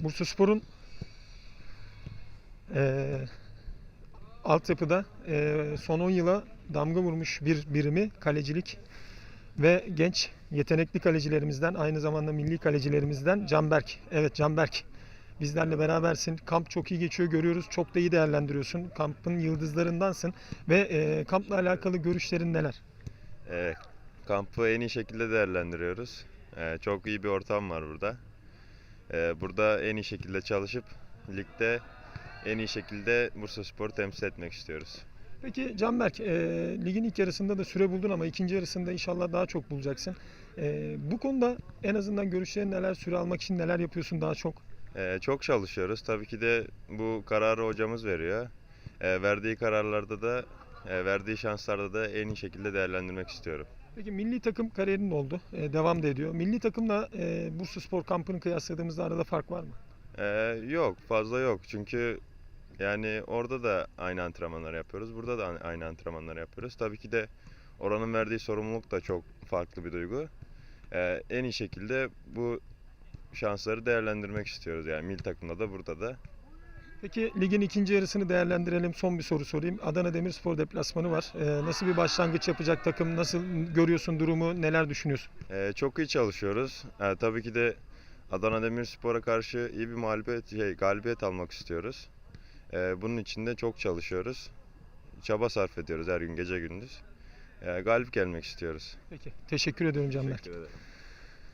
Bursaspor'un eee altyapıda eee son 10 yıla damga vurmuş bir birimi kalecilik ve genç yetenekli kalecilerimizden aynı zamanda milli kalecilerimizden Canberk. Evet Canberk bizlerle berabersin. Kamp çok iyi geçiyor görüyoruz. Çok da iyi değerlendiriyorsun. Kampın yıldızlarındansın ve eee, kampla alakalı görüşlerin neler? Ee, kampı en iyi şekilde değerlendiriyoruz. Ee, çok iyi bir ortam var burada. Ee, burada en iyi şekilde çalışıp ligde en iyi şekilde Bursaspor'u temsil etmek istiyoruz. Peki Canberk, eee, ligin ilk yarısında da süre buldun ama ikinci yarısında inşallah daha çok bulacaksın. Eee, bu konuda en azından görüşlerin neler, süre almak için neler yapıyorsun daha çok? Ee, çok çalışıyoruz. Tabii ki de bu kararı hocamız veriyor. Ee, verdiği kararlarda da, e, verdiği şanslarda da en iyi şekilde değerlendirmek istiyorum. Peki milli takım kariyerin oldu, eee, devam da ediyor. Milli takımla eee Bursa Spor kampını kıyasladığımızda arada fark var mı? Ee, yok, fazla yok. Çünkü yani orada da aynı antrenmanları yapıyoruz. Burada da aynı antrenmanları yapıyoruz. Tabii ki de oranın verdiği sorumluluk da çok farklı bir duygu. Ee, en iyi şekilde bu şansları değerlendirmek istiyoruz. Yani milli takımda da burada da. Peki ligin ikinci yarısını değerlendirelim. Son bir soru sorayım. Adana Demirspor deplasmanı var. Eee, nasıl bir başlangıç yapacak takım? Nasıl görüyorsun durumu? Neler düşünüyorsun? Ee, çok iyi çalışıyoruz. Ee, tabii ki de Adana Demirspor'a karşı iyi bir mağlubiyet, şey, galibiyet almak istiyoruz. Ee, bunun için de çok çalışıyoruz. Çaba sarf ediyoruz her gün gece gündüz. Ee, galip gelmek istiyoruz. Peki. Teşekkür ediyorum Canberk. Teşekkür ederim.